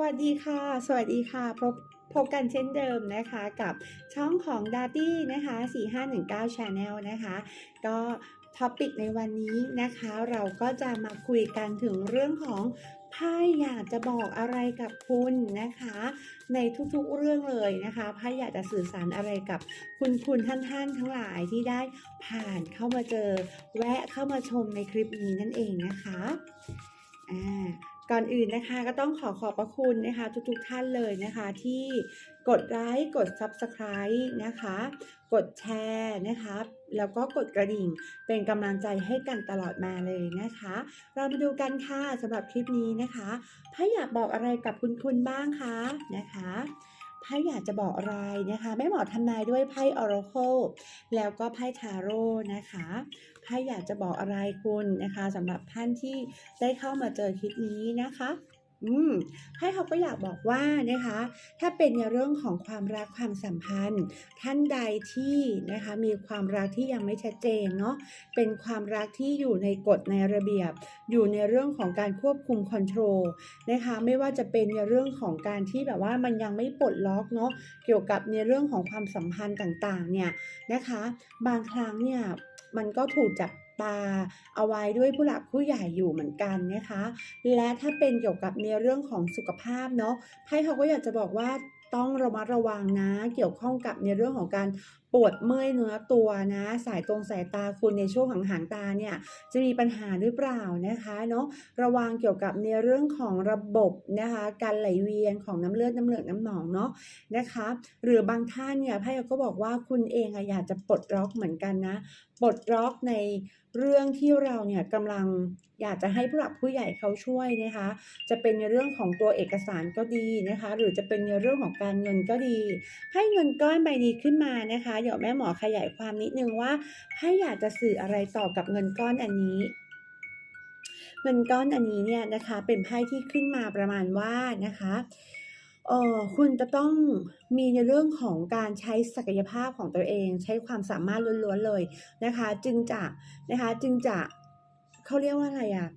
วัสดีค่ะ สวัสดีค่ะพบพบกันเช่นเดิมนะคะกับช่องของ d a d d y นะคะ 4519 Channel นะคะ ก็ท็อปิกในวันนี้นะคะ เราก็จะมาคุยกันถึงเรื่องของไพ่อยากจะบอกอะไรกับคุณนะคะ ในทุกๆเรื่องเลยนะคะไพ่อยากจะสื่อสารอะไรกับคุณคุณท่านท่านๆทั้งหลายที่ได้ผ่านเข้ามาเจอ แวะเข้ามาชมในคลิปนี้นั่นเองนะคะอ่า ก่อนอื่นนะคะก็ต้องขอขอบพระคุณนะคะทุกๆท่านเลยนะคะที่กดไลค์กด Subscribe นะคะ กดแชร์นะคะแล้วก็กดกระดิ่งเป็นกำลังใจให้กันตลอดมาเลยนะคะ เรามาดูกันค่ะสำหรับคลิปนี้นะคะ ถ้าอยากบอกอะไรกับคุณคุณบ้างคะนะคะ ไพ่อยากจะบอกอะไรนะคะแม่หมอทำนายด้วยไพ่ออร์โคแล้วก็ไพ่ทาโร่นะคะไพ่อยากจะบอกอะไรคุณนะคะสำหรับท่านที่ได้เข้ามาเจอคลิปนี้นะคะ อืมไพ่เขาก็อยากบอกว่านะคะ ถ้าเป็นในเรื่องของความรักความสัมพันธ์ ท่านใดที่นะคะมีความรักที่ยังไม่ชัดเจนเนาะเป็นความรักที่อยู่ในกฎในระเบียบ อยู่ในเรื่องของการควบคุมคอนโทรลนะคะไม่ว่าจะเป็นในเรื่องของการที่แบบว่ามันยังไม่ปลดล็อกเนาะเกี่ยวกับในเรื่องของความสัมพันธ์ต่างๆเนี่ยนะคะ บางครั้งเนี่ยมันก็ถูกจับ ตา เอาไว้ด้วยผู้หลักผู้ใหญ่อยู่เหมือนกันนะคะ และถ้าเป็นเกี่ยวกับในเรื่องของสุขภาพเนาะไพ่เขาก็อยากจะบอกว่าต้องระมัดระวังนะ เกี่ยวข้องกับในเรื่องของการ ปวดเมื่อยเนื้อตัวนะ สายตรงสายตาคุณในช่วงหางหางตาเนี่ยจะมีปัญหาหรือเปล่านะคะเนาะระวังเกี่ยวกับในเรื่องของระบบนะคะการไหลเวียนของน้ำเลือดน้ำเหลืองน้ำหนองเนาะนะคะหรือบางท่านเนี่ยไพ่ก็บอกว่าคุณเองอะอยากจะปลดล็อกเหมือนกันนะปลดล็อกในเรื่องที่เราเนี่ยกำลังอยากจะให้ผู้หลักผู้ใหญ่เขาช่วยนะคะ จะเป็นในเรื่องของตัวเอกสารก็ดีนะคะ หรือจะเป็นในเรื่องของการเงินก็ดี ให้เงินก้อนใบนี้ขึ้นมานะคะเดี๋ยวแม่หมอขยายความนิดนึงว่า ให้อยากจะสื่ออะไรต่อกับเงินก้อนอันนี้เงินก้อนอันนี้เนี่ยนะคะเป็นไพ่ที่ขึ้นมาประมาณว่านะคะเออคุณจะต้องมีในเรื่องของการใช้ศักยภาพของตัวเอง ใช้ความสามารถล้วนๆเลยนะคะ จึงจะนะคะจึงจะเขาเรียกว่าอะไรอะ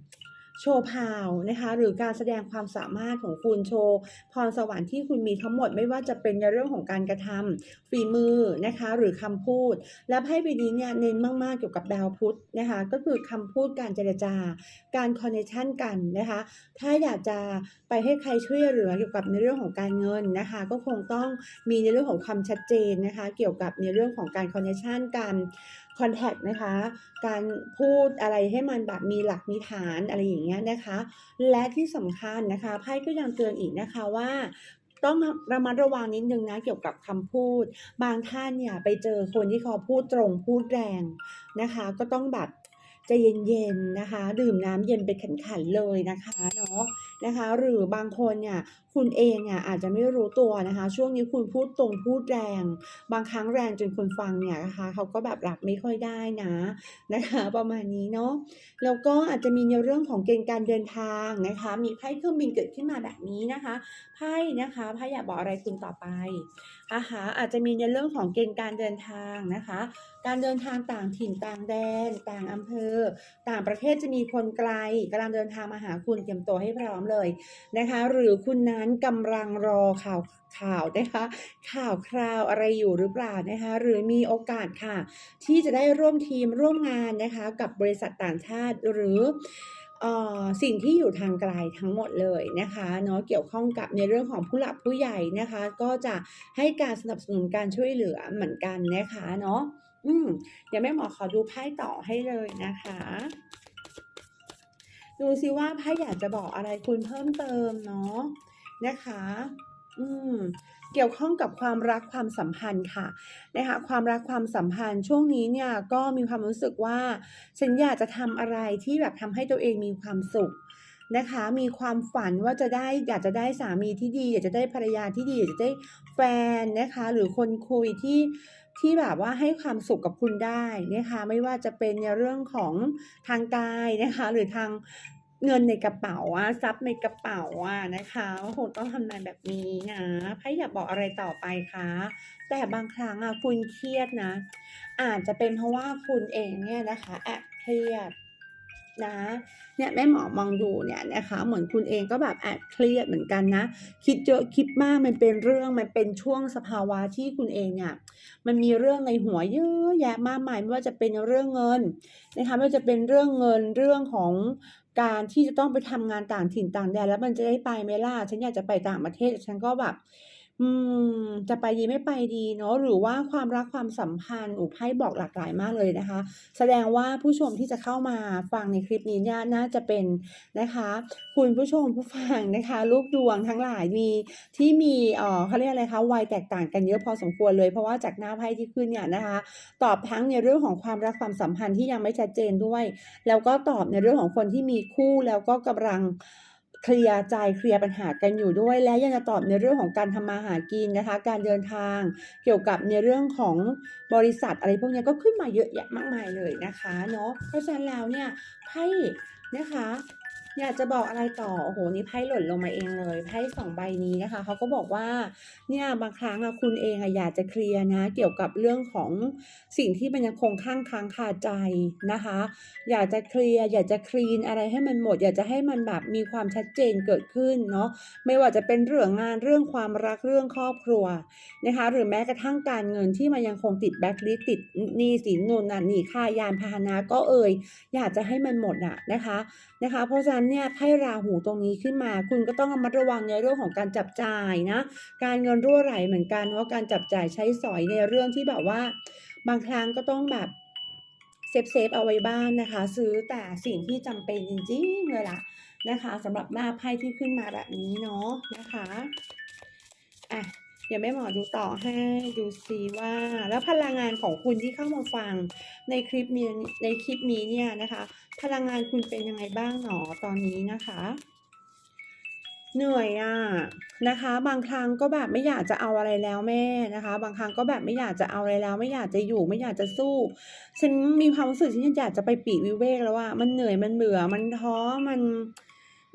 โชว์พาวนะคะหรือการแสดงความสามารถของคุณโชว์พรสวรรค์ที่คุณมีทั้งหมดไม่ว่าจะเป็นในเรื่องของการกระทำฝีมือนะคะหรือคำพูด และไพ่ใบนี้เนี่ยเน้นมากๆเกี่ยวกับดาวพุธนะคะก็คือคำพูดการเจรจา การคอนเนคชันกันนะคะถ้าอยากจะไปให้ใครช่วยเหลือเกี่ยวกับในเรื่องของการเงินนะคะก็คงต้องมีในเรื่องของความชัดเจนนะคะเกี่ยวกับในเรื่องของการคอนเนคชันการ คอนแทคนะคะ การพูดอะไรให้มันแบบมีหลักมีฐานอะไรอย่างเงี้ยนะคะ และที่สำคัญนะคะไพ่ก็ยังเตือนอีกนะคะว่าต้องระมัดระวังนิดนึงนะเกี่ยวกับคำพูด บางท่านเนี่ยไปเจอคนที่เขาพูดตรงพูดแรงนะคะ ก็ต้องแบบใจเย็นๆนะคะ ดื่มน้ำเย็นเป็นขันๆเลยนะคะเนาะนะคะ หรือบางคนเนี่ย คุณเองเนี่ยอาจจะไม่รู้ตัวนะคะ ช่วงนี้คุณพูดตรงพูดแรง บางครั้งแรงจนคนฟังเนี่ยนะคะเขาก็แบบรับไม่ค่อยได้นะนะคะ ประมาณนี้เนาะแล้วก็อาจจะมีในเรื่องของเกณฑ์การเดินทางนะคะ มีไพ่เครื่องบินเกิดขึ้นมาแบบนี้นะคะไพ่นะคะไพ่อยากบอกอะไรคุณต่อไปนะคะอาจจะมีในเรื่องของเกณฑ์การเดินทางนะคะ การเดินทางต่างถิ่นต่างแดน ต่างอำเภอ ต่างประเทศจะมีคนไกลกำลังเดินทางมาหาคุณเตรียมตัวให้พร้อมเลยนะคะ หรือคุณนั้นกำลังรอข่าวข่าวนะคะข่าวคราวอะไรอยู่หรือเปล่านะคะหรือมีโอกาสค่ะ ที่จะได้ร่วมทีมร่วมงานนะคะกับบริษัทต่างชาติหรือเอ่อสิ่งที่อยู่ทางไกลทั้งหมดเลยนะคะเนาะเกี่ยวข้องกับในเรื่องของผู้หลักผู้ใหญ่นะคะ ก็จะให้การสนับสนุนการช่วยเหลือเหมือนกันนะคะเนาะอืมเดี๋ยวแม่หมอขอดูไพ่ต่อให้เลยนะคะ ดูซิว่าไพ่อยากจะบอกอะไรคุณเพิ่มเติมเนาะ นะคะ อืมเกี่ยวข้องกับความรักความสัมพันธ์ค่ะนะคะความรักความสัมพันธ์ช่วงนี้เนี่ยก็มีความรู้สึกว่าฉันอยากจะทำอะไรที่แบบทำให้ตัวเองมีความสุขนะคะ มีความฝันว่าจะได้อยากจะได้สามีที่ดี อยากจะได้ภรรยาที่ดีอยากจะได้แฟนนะคะ หรือคนคุยที่ที่แบบว่าให้ความสุขกับคุณได้นะคะ ไม่ว่าจะเป็นในเรื่องของทางกายนะคะ หรือทาง เงินในกระเป๋าอะทรัพย์ในกระเป๋าอะนะคะคงต้องทำนายแบบนี้นะไพ่อยากบอกอะไรต่อไปคะแต่บางครั้งอะคุณเครียดนะ อาจจะเป็นเพราะว่าคุณเองเนี่ยนะคะแอบเครียดนะเนี่ยแม่หมอมองดูเนี่ยนะคะเหมือนคุณเองก็แบบแอบเครียดเหมือนกันนะ คิดเยอะคิดมากมันเป็นเรื่องมันเป็นช่วงสภาวะที่คุณเองเนี่ยมันมีเรื่องในหัวเยอะแยะมากมายไม่ว่าจะเป็นเรื่องเงินนะคะไม่ว่าจะเป็นเรื่องเงินเรื่องของ การที่จะต้องไปทำงานต่างถิ่นต่างแดนแล้วมันจะได้ไปไหมล่ะฉันอยากจะไปต่างประเทศฉันก็แบบ อืม จะไปดีไม่ไปดีเนาะหรือว่าความรักความสัมพันธ์อุไพ่บอกหลากหลายมากเลยนะคะ แสดงว่าผู้ชมที่จะเข้ามาฟังในคลิปนี้เนี่ยน่าจะเป็นนะคะ คุณผู้ชมผู้ฟังนะคะ ลูกดวงทั้งหลายมีที่มีเอ่อเขาเรียกอะไรคะวัยแตกต่างกันเยอะพอสมควรเลยเพราะว่าจากหน้าไพ่ที่ขึ้นเนี่ยนะคะ ตอบทั้งในเรื่องของความรักความสัมพันธ์ที่ยังไม่ชัดเจนด้วย แล้วก็ตอบในเรื่องของคนที่มีคู่แล้วก็กำลัง เคลียร์ใจเคลียร์ปัญหากันอยู่ด้วย และยังจะตอบในเรื่องของการทำมาหากินนะคะ การเดินทางเกี่ยวกับในเรื่องของบริษัทอะไรพวกนี้ก็ขึ้นมาเยอะแยะมากมายเลยนะคะเนาะเพราะฉะนั้นแล้วเนี่ยไพ่นะคะ อยากจะบอกอะไรต่อโอ้โหนี่ไพ่หล่นลงมาเองเลยไพ่สองใบนี้นะคะเขาก็บอกว่าเนี่ยบางครั้งอะคุณเองอะอยากจะเคลียร์นะ เกี่ยวกับเรื่องของสิ่งที่มันยังคงข้างค้างคาใจนะคะ อยากจะเคลียร์อยากจะคลีนอะไรให้มันหมด อยากจะให้มันแบบมีความชัดเจนเกิดขึ้นเนาะไม่ว่าจะเป็นเรื่องงานเรื่องความรักเรื่องครอบครัวนะคะ หรือแม้กระทั่งการเงินที่มันยังคงติดแบ็คลิสติดหนี้สินนู่นนั่นนี่ค่ายานพาหนะก็เอ่ยอยากจะให้มันหมดอะนะคะนะคะ เพราะฉะนั้นเนี่ยไพ่ราหูตรงนี้ขึ้นมา คุณก็ต้องระมัดระวังในเรื่องของการจับจ่ายนะ การเงินรั่วไหลเหมือนกันว่าการจับจ่ายใช้สอยในเรื่องที่แบบว่า บางครั้งก็ต้องแบบเซฟเซฟเอาไว้บ้างนะคะ ซื้อแต่สิ่งที่จำเป็นจริงๆเลยล่ะนะคะสำหรับหน้าไพ่ที่ขึ้นมาแบบนี้เนาะนะคะอะ เดี๋ยวแม่หมอดูต่อให้ดูซิว่า แล้วพลังงานของคุณที่เข้ามาฟังในคลิปนี้ในคลิปนี้เนี่ยนะคะ พลังงานคุณเป็นยังไงบ้างหนอตอนนี้นะคะ เหนื่อยอะนะคะ บางครั้งก็แบบไม่อยากจะเอาอะไรแล้วแม่นะคะ บางครั้งก็แบบไม่อยากจะเอาอะไรแล้ว ไม่อยากจะอยู่ไม่อยากจะสู้ฉันมีความรู้สึกฉันอยากจะไปปีกวิเวกแล้วอะมันเหนื่อยมันเบื่อมันท้อมัน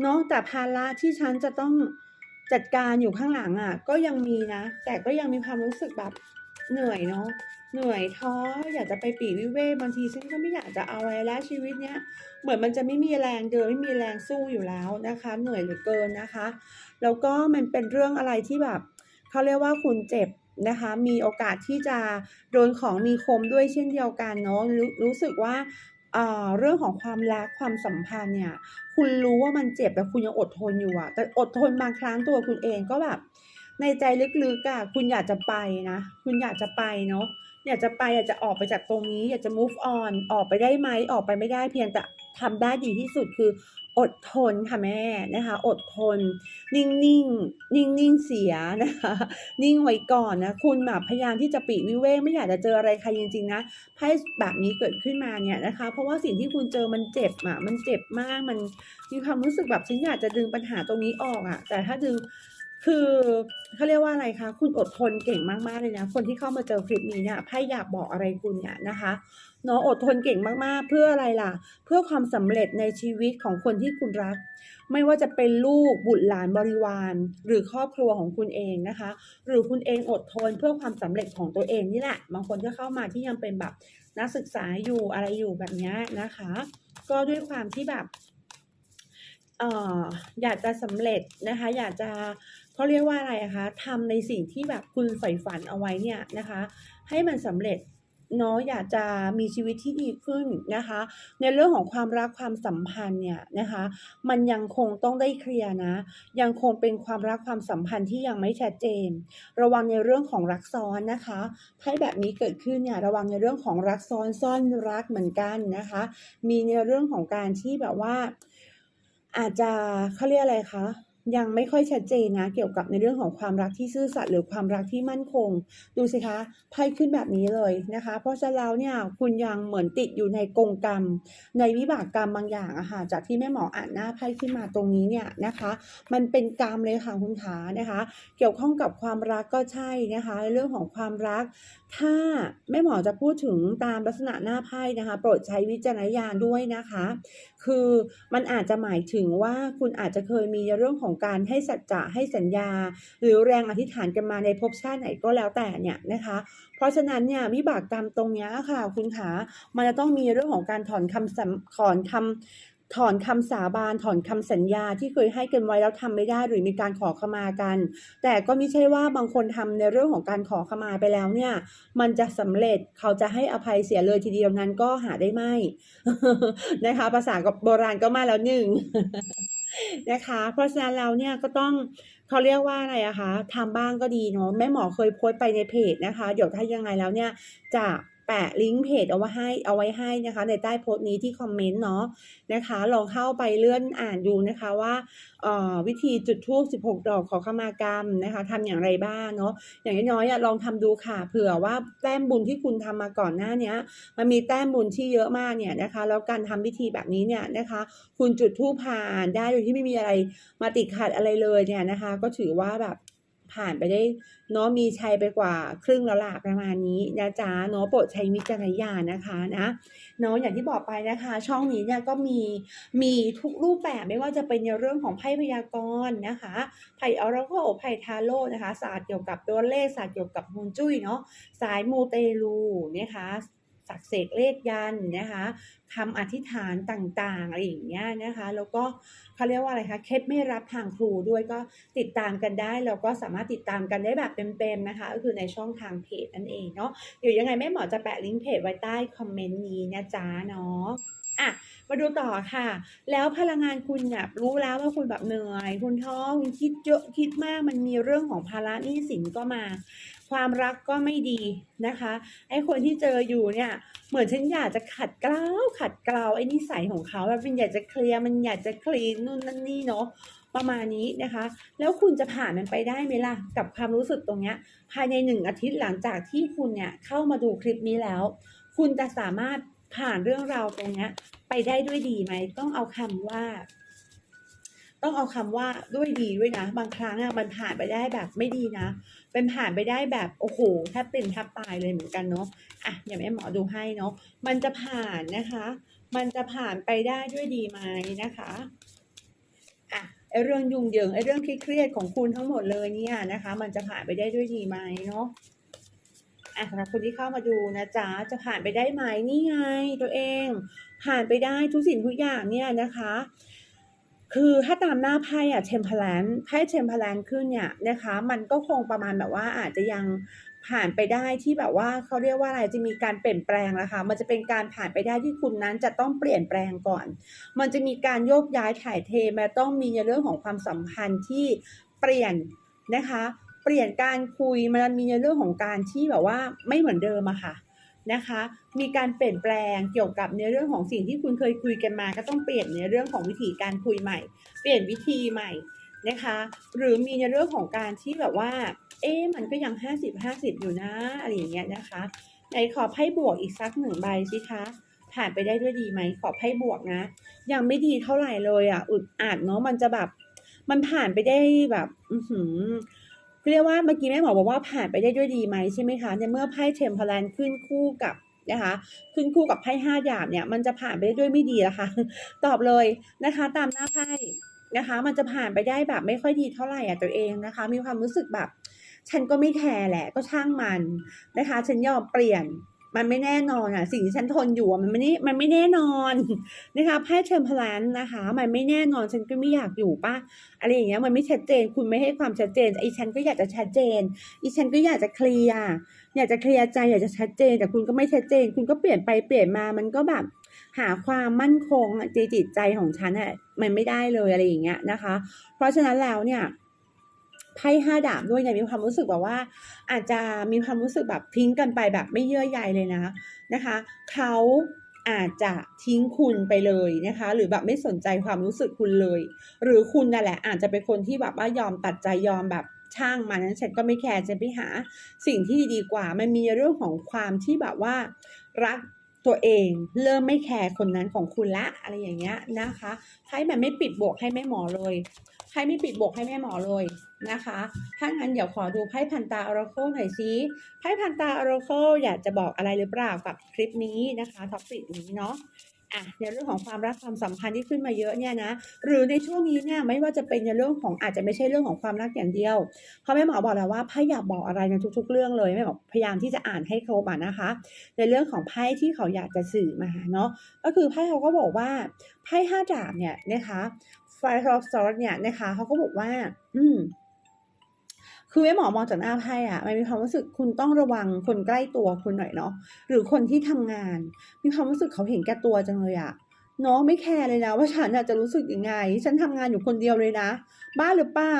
เนาะแต่ภาระที่ฉันจะต้อง จัดการอยู่ข้างหลังอะก็ยังมีนะ แต่ก็ยังมีความรู้สึกแบบเหนื่อยเนาะเหนื่อยท้ออยากจะไปปีกวิเวกบางทีฉันก็ไม่อยากจะเอาอะไรแล้วชีวิตเนี้ยเหมือนมันจะไม่มีแรงเดินไม่มีแรงสู้อยู่แล้วนะคะ เหนื่อยเหลือเกินนะคะ แล้วก็มันเป็นเรื่องอะไรที่แบบเขาเรียกว่าคุณเจ็บนะคะ มีโอกาสที่จะโดนของมีคมด้วยเช่นเดียวกันเนาะรู้รู้สึกว่า เรื่องของความรักความสัมพันธ์เนี่ย คุณรู้ว่ามันเจ็บแต่คุณยังอดทนอยู่อะแต่อดทนบางครั้งตัวคุณเองก็แบบในใจลึกๆอะคุณอยากจะไปนะ คุณอยากจะไปเนาะอยากจะไปอยากจะออกไปจากตรงนี้ อยากจะ move on ออกไปได้ไหมออกไปไม่ได้เพียงแต่ ทำได้ดีที่สุดคืออดทนค่ะแม่นะคะ อดทน นิ่งนิ่งนิ่งนิ่งเสียนะคะ นิ่งไว้ก่อนนะ คุณแบบพยายามที่จะปีกวิเวกไม่อยากจะเจออะไรใครจริงๆนะไพ่แบบนี้เกิดขึ้นมาเนี่ยนะคะ เพราะว่าสิ่งที่คุณเจอมันเจ็บอะมันเจ็บมากมันมีความรู้สึกแบบฉันอยากจะดึงปัญหาตรงนี้ออกอะ แต่ถ้าดึง คือเขาเรียกว่าอะไรคะ คุณอดทนเก่งมากๆเลยนะ คนที่เข้ามาเจอคลิปนี้เนี่ยไพ่อยากบอกอะไรคุณเนี่ยนะคะเนาะอดทนเก่งมากๆ เพื่ออะไรล่ะ เพื่อความสำเร็จในชีวิตของคนที่คุณรัก ไม่ว่าจะเป็นลูกบุตรหลานบริวาร หรือครอบครัวของคุณเองนะคะ หรือคุณเองอดทนเพื่อความสำเร็จของตัวเองนี่แหละ บางคนก็เข้ามาที่ยังเป็นแบบนักศึกษาอยู่อะไรอยู่แบบนี้นะคะ ก็ด้วยความที่แบบเอออยากจะสำเร็จนะคะ อยากจะ เขาเรียกว่าอะไรอะคะทำในสิ่งที่แบบคุณใฝ่ฝันเอาไว้เนี่ยนะคะ ให้มันสำเร็จเนาะอยากจะมีชีวิตที่ดีขึ้นนะคะ ในเรื่องของความรักความสัมพันธ์เนี่ยนะคะ มันยังคงต้องได้เคลียร์นะ ยังคงเป็นความรักความสัมพันธ์ที่ยังไม่ชัดเจน ระวังในเรื่องของรักซ้อนนะคะไพ่แบบนี้เกิดขึ้นเนี่ยระวังในเรื่องของรักซ้อนซ่อนรักเหมือนกันนะคะ มีในเรื่องของการที่แบบว่า อาจจะเขาเรียกอะไรคะ ยังไม่ค่อยชัดเจนนะ เกี่ยวกับในเรื่องของความรักที่ซื่อสัตย์หรือความรักที่มั่นคง ดูสิคะไพ่ขึ้นแบบนี้เลยนะคะ เพราะฉะนั้นแล้วเนี่ยคุณยังเหมือนติดอยู่ในกงกรรม ในวิบากกรรมบางอย่างอะค่ะจากที่แม่หมออ่านหน้าไพ่ขึ้นมาตรงนี้เนี่ยนะคะ มันเป็นกรรมเลยค่ะคุณขานะคะ เกี่ยวข้องกับความรักก็ใช่นะคะในเรื่องของความรัก ถ้าแม่หมอจะพูดถึงตามลักษณะหน้าไพ่นะคะ โปรดใช้วิจารณญาณด้วยนะคะ คือมันอาจจะหมายถึงว่าคุณอาจจะเคยมีเรื่องของการให้สัจจะให้สัญญา หรือแรงอธิษฐานกันมาในภพชาติไหนก็แล้วแต่เนี่ยนะคะ เพราะฉะนั้นเนี่ยวิบากกรรมตรงนี้ค่ะ คุณขามันจะต้องมีเรื่องของการถอนคำสัมถอนคำถอนคำสาบานถอนคำสัญญาที่เคยให้กันไว้แล้วทำไม่ได้หรือมีการขอขมากัน แต่ก็ไม่ใช่ว่าบางคนทำในเรื่องของการขอขมาไปแล้วเนี่ย มันจะสำเร็จเขาจะให้อภัยเสียเลยทีเดียวนั้นก็หาได้ไม่นะคะ ภาษากับโบราณก็มาแล้วหนึ่ง นะคะ เพราะฉะนั้นแล้วเนี่ยก็ต้องเขาเรียกว่าอะไรอะคะทำบ้างก็ดีเนาะแม่หมอเคยโพสต์ไปในเพจนะคะ เดี๋ยวถ้ายังไงแล้วเนี่ยจะ แปะลิงก์เพจเอาไว้ให้เอาไว้ให้นะคะ ในใต้โพสต์นี้ที่คอมเมนต์เนาะนะคะ ลองเข้าไปเลื่อนอ่านดูนะคะว่าออวิธีจุดธูป16 ดอกขอขมากรรมนะคะทำอย่างไรบ้างเนาะอย่างน้อยๆลองทำดูค่ะเผื่อว่าแต้มบุญที่คุณทำมาก่อนหน้าเนี้ยมันมีแต้มบุญที่เยอะมากเนี่ยนะคะ แล้วการทำพิธีแบบนี้เนี่ยนะคะ คุณจุดธูปผ่านได้โดยที่ไม่มีอะไรมาติดขัดอะไรเลยเนี่ยนะคะ ก็ถือว่าแบบ ผ่านไปได้เนาะมีชัยไปกว่าครึ่งแล้วล่ะประมาณนี้นะจ๊ะเนาะโปรดใช้วิจารณญาณนะคะนะเนาะอย่างที่บอกไปนะคะ ช่องนี้เนี่ยก็มีมีทุกรูปแบบไม่ว่าจะเป็นในเรื่องของไพ่พยากรณ์นะคะไพ่ออราโคไพ่ทาโร่นะคะศาสตร์เกี่ยวกับตัวเลขศาสตร์เกี่ยวกับฮวงจุ้ยเนาะสายมูเตลูนะคะ สักเสกเลขยันนะคะคำอธิษฐานต่างๆอะไรอย่างเงี้ยนะคะ แล้วก็เขาเรียกว่าอะไรคะเคล็ดไม่รับทางครูด้วยก็ติดตามกันได้แล้วก็สามารถติดตามกันได้แบบเต็มๆนะคะ ก็คือในช่องทางเพจนั่นเองเนาะเดี๋ยวยังไงแม่หมอจะแปะลิงก์เพจไว้ใต้คอมเมนต์นี้นะจ๊ะเนาะอะมาดูต่อค่ะ แล้วพลังงานคุณเนี่ยรู้แล้วว่าคุณแบบเหนื่อย คุณท้อคุณคิดเยอะคิดมากมันมีเรื่องของภาระหนี้สินก็มา ความรักก็ไม่ดีนะคะไอ้คนที่เจออยู่เนี่ยเหมือนฉันอยากจะขัดเกลาขัดเกลาไอ้นิสัยของเขาแบบมันอยากจะเคลียร์มันอยากจะคลีนนู่นนั่นนี่เนาะประมาณนี้นะคะ แล้วคุณจะผ่านมันไปได้ไหมล่ะ กับความรู้สึกตรงเนี้ย ภายในหนึ่งอาทิตย์หลังจากที่คุณเนี่ยเข้ามาดูคลิปนี้แล้ว คุณจะสามารถผ่านเรื่องราวตรงเนี้ย ไปได้ด้วยดีไหมต้องเอาคำว่า ต้องเอาคำว่าด้วยดีด้วยนะ บางครั้งอะมันผ่านไปได้แบบไม่ดีนะ เป็นผ่านไปได้แบบโอ้โหแทบเป็นแทบตายเลยเหมือนกันเนาะอะเดี๋ยวแม่หมอดูให้เนาะมันจะผ่านนะคะ มันจะผ่านไปได้ด้วยดีไหมนะคะอะไอเรื่องยุ่งเหยิงไอเรื่องเครียดของคุณทั้งหมดเลยเนี่ยนะคะ มันจะผ่านไปได้ด้วยดีไหมเนาะอะสำหรับคนที่เข้ามาดูนะจ๊ะจะผ่านไปได้ไหมนี่ไงตัวเอง ผ่านไปได้ทุกสิ่งทุกอย่างเนี่ยนะคะ คือถ้าตามหน้าไพ่อะเทมเพลนไพ่เทมเพลนขึ้นเนี่ยนะคะ มันก็คงประมาณแบบว่าอาจจะยังผ่านไปได้ที่แบบว่าเขาเรียกว่าอะไรจะมีการเปลี่ยนแปลงนะคะ มันจะเป็นการผ่านไปได้ที่คุณนั้นจะต้องเปลี่ยนแปลงก่อน มันจะมีการโยกย้ายถ่ายเทมาต้องมีในเรื่องของความสัมพันธ์ที่เปลี่ยนนะคะ เปลี่ยนการคุยมันมีในเรื่องของการที่แบบว่าไม่เหมือนเดิมอะค่ะ นะคะ มีการเปลี่ยนแปลงเกี่ยวกับในเรื่องของสิ่งที่คุณเคยคุยกันมา ก็ต้องเปลี่ยนในเรื่องของวิธีการคุยใหม่ เปลี่ยนวิธีใหม่นะคะ หรือมีในเรื่องของการที่แบบว่า เอ๊มันก็ยัง 50 50 อยู่นะอะไรอย่างเงี้ยนะคะไหนขอไพ่บวกอีกสักหนึ่งใบสิคะผ่านไปได้ด้วยดีไหมขอไพ่บวกนะ ยังไม่ดีเท่าไหร่เลยอะอึดอัดเนาะมันจะแบบ มันผ่านไปได้แบบ อือหือ เรียกว่าเมื่อกี้แม่หมอบอกว่าผ่านไปได้ด้วยดีไหมใช่ไหมคะในเมื่อไพ่เทมพลนขึ้นคู่กับนะคะขึ้นคู่กับไพ่ห้าดาบเนี่ยมันจะผ่านไปได้ด้วยไม่ดีนะคะ ตอบเลยนะคะ ตามหน้าไพ่นะคะ มันจะผ่านไปได้แบบไม่ค่อยดีเท่าไหร่อะตัวเองนะคะ มีความรู้สึกแบบ ฉันก็ไม่แคร์แหละก็ช่างมันนะคะ ฉันยอมเปลี่ยน มันไม่แน่นอนอะ สิ่งที่ฉันทนอยู่มันไม่ได้มันไม่แน่นอนนะคะไพ่เทมเพลันนะคะ มันไม่แน่นอนฉันก็ไม่อยากอยู่ป่ะอะไรอย่างเงี้ยมันไม่ชัดเจน คุณไม่ให้ความชัดเจนไอ้ฉันก็อยากจะชัดเจนอีฉันก็อยากจะเคลียร์อยากจะเคลียร์ใจอยากจะชัดเจน แต่คุณก็ไม่ชัดเจน คุณก็เปลี่ยนไปเปลี่ยนมามันก็แบบหาความมั่นคงจิตใจของฉันอะมันไม่ได้เลยอะไรอย่างเงี้ยนะคะ เพราะฉะนั้นแล้วเนี่ย ไพ่ห้าดาบด้วยเนี่ยมีความรู้สึกแบบว่า อาจจะมีความรู้สึกแบบทิ้งกันไปแบบไม่เยื่อใยเลยนะนะคะเขาอาจจะทิ้งคุณไปเลยนะคะ หรือแบบไม่สนใจความรู้สึกคุณเลย หรือคุณนั่นแหละ อาจจะเป็นคนที่แบบว่ายอมตัดใจยอมแบบช่างมันนั้นฉันก็ไม่แคร์ฉันไปหา สิ่งที่ดีกว่า มันมีเรื่องของความที่แบบว่า รัก ตัวเองเริ่มไม่แคร์คนนั้นของคุณละอะไรอย่างเงี้ยนะคะให้มันไม่ปิดบวกให้แม่หมอเลยให้ไม่ปิดบวกให้แม่หมอเลยนะคะถ้างั้นเดี๋ยวขอดูไพ่พันตาออร์โคหน่อยสิไพ่พันตาออร์โคอยากจะบอกอะไรหรือเปล่ากับคลิปนี้นะคะท็อปิกนี้เนาะ อะในเรื่องของความรักความสัมพันธ์ที่ขึ้นมาเยอะเนี่ยนะหรือในช่วงนี้เนี่ยไม่ว่าจะเป็นในเรื่องของอาจจะไม่ใช่เรื่องของความรักอย่างเดียว เพราะแม่หมอบอกแล้วว่าไพ่อยากบอกอะไรในทุก ๆ เรื่องเลยแม่บอกพยายามที่จะอ่านให้ครบอะนะคะ ในเรื่องของไพ่ที่เขาอยากจะสื่อมาเนาะก็คือไพ่เขาก็บอกว่าไพ่ห้าดาบเนี่ยนะคะ Five of Swords เนี่ยนะคะเขาก็บอกว่า อืม คือแม่หมอมองจากหน้าไพ่อะมันมีความรู้สึกคุณต้องระวังคนใกล้ตัวคุณหน่อยเนาะหรือคนที่ทำงาน มีความรู้สึกเขาเห็นแก่ตัวจังเลยอะเนาะไม่แคร์เลยนะว่าฉันจะรู้สึกยังไง ฉันทำงานอยู่คนเดียวเลยนะ บ้าหรือเปล่า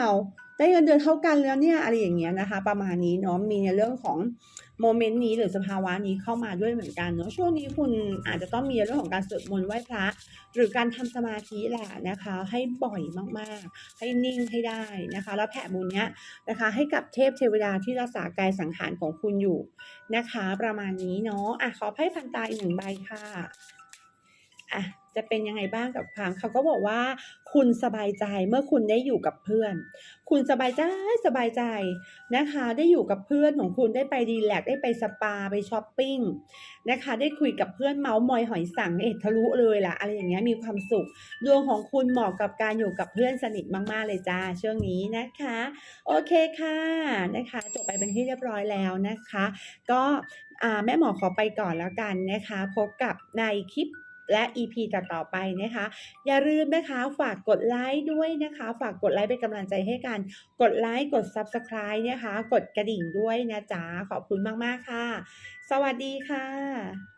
ได้เงินเดือนเท่ากันแล้วเนี่ยอะไรอย่างเงี้ยนะคะ ประมาณนี้เนาะมีในเรื่องของ โมเมนต์นี้หรือสภาวะนี้เข้ามาด้วยเหมือนกันเนาะช่วงนี้คุณอาจจะต้องมีเรื่องของการสวดมนต์ไหว้พระ หรือการทำสมาธิแหละนะคะ ให้บ่อยมากๆ ให้นิ่งให้ได้นะคะ แล้วแผ่บุญเนี้ยนะคะ ให้กับเทพเทวดาที่รักษากายสังขารของคุณอยู่นะคะ ประมาณนี้เนาะอะขอไพ่พันตาอีกหนึ่งใบค่ะอะ จะเป็นยังไงบ้างกับความเขาก็บอกว่า คุณสบายใจเมื่อคุณได้อยู่กับเพื่อน คุณสบายใจสบายใจนะคะ ได้อยู่กับเพื่อนของคุณได้ไปดีแลกได้ไปสปาไปช้อปปิ้งนะคะ ได้คุยกับเพื่อนเมาส์มอยหอยสังเอทะลุเลยล่ะอะไรอย่างเงี้ยมีความสุข ดวงของคุณเหมาะกับการอยู่กับเพื่อนสนิทมาก ๆ เลยจ้าช่วงนี้นะคะ โอเคค่ะนะคะ จบไปเป็นที่เรียบร้อยแล้วนะคะ ก็อ่าแม่หมอขอไปก่อนแล้วกันนะคะ พบกับในคลิป และ EP ต่อๆไปนะคะ อย่าลืมนะคะฝากกดไลค์ด้วยนะคะ ฝากกดไลค์เป็นกำลังใจให้กัน กดไลค์กด Subscribe นะคะ กดกระดิ่งด้วยนะจ๊ะขอบคุณมากๆค่ะ สวัสดีค่ะ